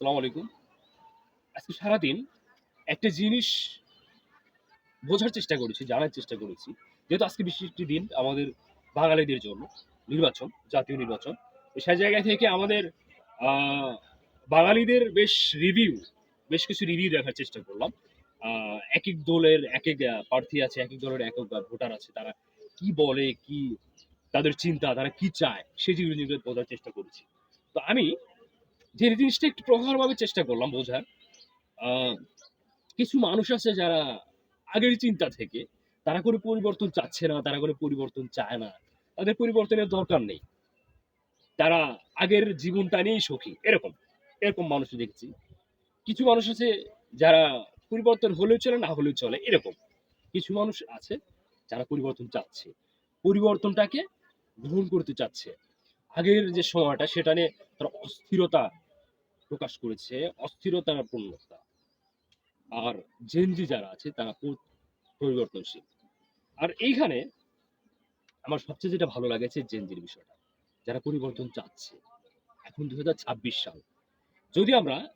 আসসালামু আলাইকুম। আজকে সারাদিন একটা জিনিস বোঝার চেষ্টা করেছি, জানার চেষ্টা করেছি। যেহেতু আজকে বিশেষ দিন আমাদের বাঙালিদের জন্য নির্বাচন, জাতীয় নির্বাচন সেই জায়গা থেকে আমাদের বাঙালিদের বেশ রিভিউ বেশ কিছু রিভিউ দেখার চেষ্টা করলাম। এক এক দলের এক এক প্রার্থী আছে এক এক দলের এক এক ভোটার আছে, তারা কি বলে, কি তাদের চিন্তা, তারা কি চায় সেই জিনিসগুলো বোঝার চেষ্টা করেছি। তো আমি যে জিনিসটা একটু প্রগাঢ়ভাবে চেষ্টা করলাম বোঝার। কিছু মানুষ আছে যারা আগের চিন্তা থেকে তারা কোনো পরিবর্তন চাচ্ছে না, তারা কোনো পরিবর্তন চায় না। তাদের পরিবর্তনের দরকার নেই। তারা আগের জীবনটা নিয়েই সুখী, এরকম এরকম মানুষ দেখছি। কিছু মানুষ আছে যারা পরিবর্তন হলেও চলে, না হলেও চলে, এরকম। কিছু মানুষ আছে যারা পরিবর্তন চাচ্ছে, পরিবর্তনটাকে গ্রহণ করতে চাচ্ছে। আগের যে সময়টা, সেটা নিয়ে তারা অস্থিরতা প্রকাশ করেছে অস্থিরতার পূর্ণতা। আর জেনজি যারা আছে, তারা পরিবর্তনশীল। আর এইখানে আমার সবচেয়ে যেটা ভালো লাগেছে জেনজির বিষয়টা। যারা পরিবর্তন চাচ্ছে। এখন দুই সাল। যদি আমরা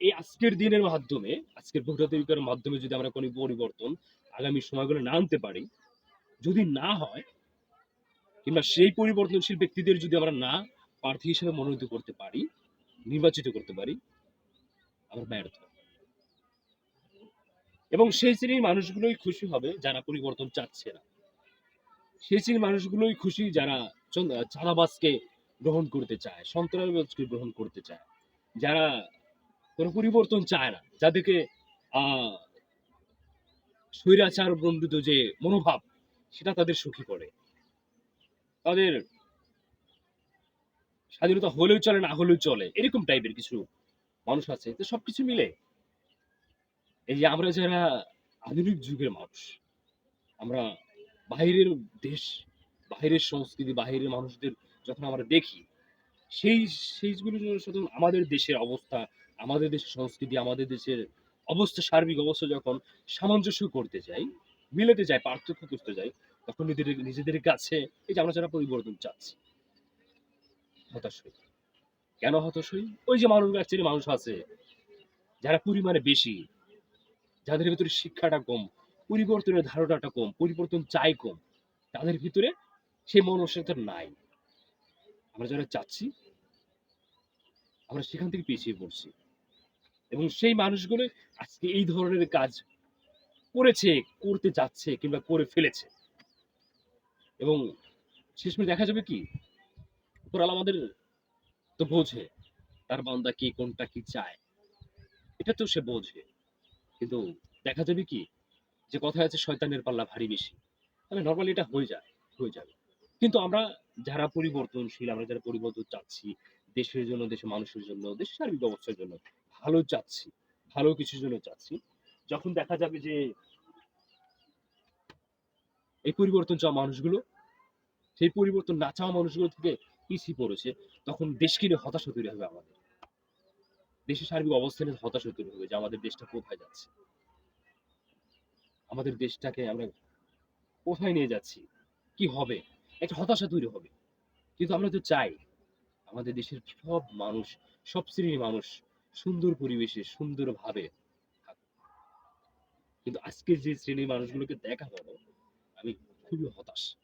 এই আজকের দিনের মাধ্যমে, আজকের ভোটাধিকার মাধ্যমে যদি আমরা কোনো পরিবর্তন আগামী সময়গুলো না আনতে পারি, যদি না হয়, কিংবা সেই পরিবর্তনশীল ব্যক্তিদের যদি আমরা না প্রার্থী হিসেবে মনোনীত করতে পারি নির্বাচিত করতে পারি, আমরা ব্যর্থ এবং সেই শ্রেণির মানুষগুলোই খুশি হবে যারা পরিবর্তন চাচ্ছে না। সেই শ্রেণির মানুষগুলোই খুশি যারা চাঁদাবাজকে গ্রহণ করতে চায়, সন্ত্রাসবাজকে গ্রহণ করতে চায়। যারা কোনো পরিবর্তন চায় না, যাদেরকে স্বৈরাচার বন্ধিত যে মনোভাব, সেটা তাদের সুখী করে তাদের স্বাধীনতা হলেও চলে, না হলেও চলে, এরকম টাইপের কিছু মানুষ আছে। তো সবকিছু মিলে এই যে আমরা যারা আধুনিক যুগের মানুষ, আমরা বাইরের দেশ, বাইরের সংস্কৃতি, বাইরের মানুষদের যখন আমরা দেখি, সেই সেইগুলোর সাথে আমাদের দেশের অবস্থা, আমাদের দেশের সংস্কৃতি, আমাদের দেশের অবস্থা, সার্বিক অবস্থা যখন সামঞ্জস্য করতে যাই, মিলেতে যাই, পার্থক্য করতে যাই, তখন নিজেদের নিজেদের কাছে এই যে আমরা যারা পরিবর্তন চাচ্ছি হতাশ হই। কেন হতাশ হই? ওই যে মানুষ একচুয়ালি মানুষ আছে, যারা পরিমাণে বেশি, যাদের ভিতরে শিক্ষাটা কম, পরিবর্তনের ধারণাটা কম, পরিবর্তন চাই কম, তাদের ভিতরে সেই মনসতা নাই। আমরা যারা চাচ্ছি, আমরা সেখান থেকে পিছিয়ে পড়ছি। এবং সেই মানুষগুলো আজকে এই ধরনের কাজ করেছে, করতে যাচ্ছে কিংবা করে ফেলেছে। এবং শেষমেশ দেখা যাবে কি? উপরাল আমাদের তো বোঝে, তার বান্দা কি কোনটা কি চায়, এটা তো সে বোঝে। কিন্তু দেখা যাবে কি, যে কথা আছে শয়তানের পাল্লা ভারী বেশি। তাহলে নর্মালি এটা হয়ে যায়, হয়ে যাবে। কিন্তু আমরা যারা পরিবর্তনশীল, আমরা যারা পরিবর্তন চাচ্ছি, দেশের জন্য, দেশের মানুষের জন্য, দেশের সার্বিক অবস্থার জন্য, ভালো চাচ্ছি, ভালো কিছুর জন্য চাচ্ছি, যখন দেখা যাবে যে এই পরিবর্তন চাওয়া মানুষগুলো, সেই পরিবর্তন না চাওয়া মানুষগুলো থেকে পিছিয়ে পড়েছে, তখন দেশকে নিয়ে হতাশা তৈরি হবে আমাদের। দেশের সার্বিক অবস্থানে হতাশা তৈরি হবে যে আমাদের দেশটা কোথায় যাচ্ছে। আমাদের দেশটাকে আমরা কোথায় নিয়ে যাচ্ছি? কি হবে? একটা হতাশা তৈরি হবে। কিন্তু আমরা তো চাই আমাদের দেশের সব মানুষ, সব শ্রেণির মানুষ সুন্দর পরিবেশে, সুন্দরভাবে। কিন্তু আজকের যে শ্রেণির মানুষগুলোকে দেখা গেল আমি খুবই হতাশ।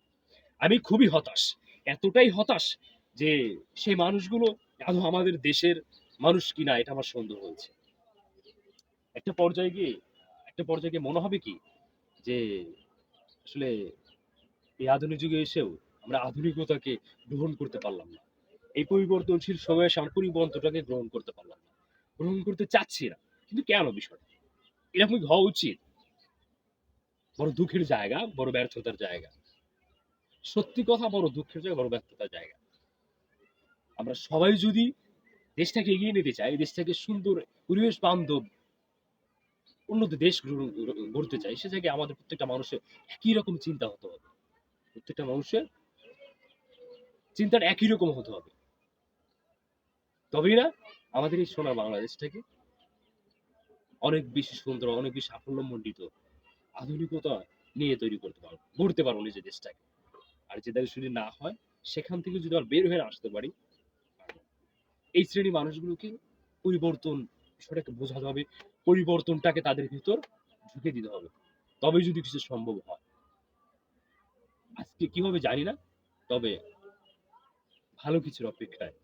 আমি খুবই হতাশ। এতটাই হতাশ যে সেই মানুষগুলো আদৌ আমাদের দেশের মানুষ কিনা এটা আমার সন্দেহ হয়েছে। একটা পর্যায়ে গিয়ে, একটা পর্যায়ে গিয়ে মনে হবে কি যে আসলে এই আধুনিক যুগে এসেও আমরা আধুনিকতাকে গ্রহণ করতে পারলাম না। এই পরিবর্তনশীল সময়ে পরিবর্তনটাকে গ্রহণ করতে পারলাম না। গ্রহণ করতে চাচ্ছি না। কিন্তু কেন বিষয়টা? এরকমই হওয়া উচিত। বড় দুঃখের জায়গা, বড় ব্যর্থতার জায়গা। সত্যি কথা বড় দুঃখের জায়গা, বড় ব্যর্থতার জায়গা। আমরা সবাই যদি দেশটাকে এগিয়ে নিতে চাই, দেশটাকে সুন্দর পরিবেশ বান্ধব উন্নত দেশ গড়তে চাই, সে জায়গায় আমাদের প্রত্যেকটা মানুষের একই রকম চিন্তা হতে হবে। প্রত্যেকটা মানুষের চিন্তাটা একই রকম হতে হবে। তবেই না, আমাদের এই সোনার বাংলাদেশটাকে অনেক বেশি সুন্দর, অনেক বেশি সাফল্যমণ্ডিত, আধুনিকতা নিয়ে তৈরি করতে পারব, গড়তে পারব নিজের দেশটাকে। আর যেটা যদি না হয়, সেখান থেকে যদি আমরা বের হয়ে আসতে পারি, এই শ্রেণির মানুষগুলোকে পরিবর্তন বিষয়টাকে বোঝাতে হবে, পরিবর্তনটাকে তাদের ভিতর ঢুকে দিতে হবে। তবে যদি কিছু সম্ভব হয়। আজকে কীভাবে জানি না, তবে ভালো কিছুর অপেক্ষায়